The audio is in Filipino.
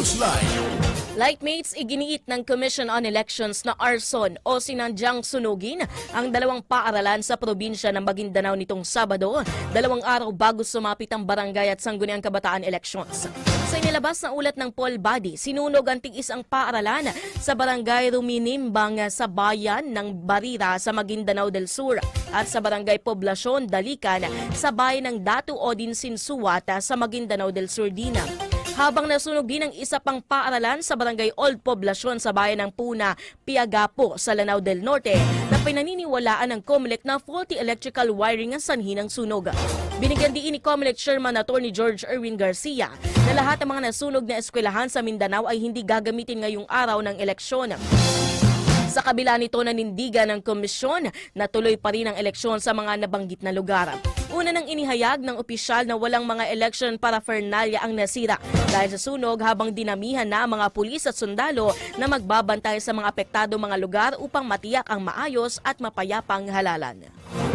Newsline. Lightmates, iginiit ng Commission on Elections na arson o sinandyang sunugin ang dalawang paaralan sa probinsya ng Maguindanao nitong Sabado, dalawang araw bago sumapit ang barangay at sangguniang kabataan elections. Sa inilabas na ulat ng poll body, sinunog ang tigis ang paaralan sa barangay Ruminimbang sa bayan ng Barira sa Maguindanao del Sur at sa barangay Poblasyon Dalican sa bayan ng Datu Odin Sinsuat sa Maguindanao del Sur Dina habang nasunog din ang isa pang paaralan sa barangay Old Poblacion sa bayan ng Puna, Piagapo sa Lanao del Norte na pinaniniwalaan ng COMELEC na faulty electrical wiring ang sanhi ng sunog. Binigyan diin ni COMELEC Chairman Attorney George Erwin Garcia na lahat ng mga nasunog na eskwelahan sa Mindanao ay hindi gagamitin ngayong araw ng eleksyon. Kabila nito nanindigan ng komisyon na tuloy pa rin ang eleksyon sa mga nabanggit na lugar. Una nang inihayag ng opisyal na walang mga election paraphernalia ang nasira dahil sa sunog habang dinamihan na ang mga pulis at sundalo na magbabantay sa mga apektado mga lugar upang matiyak ang maayos at mapayapang halalan.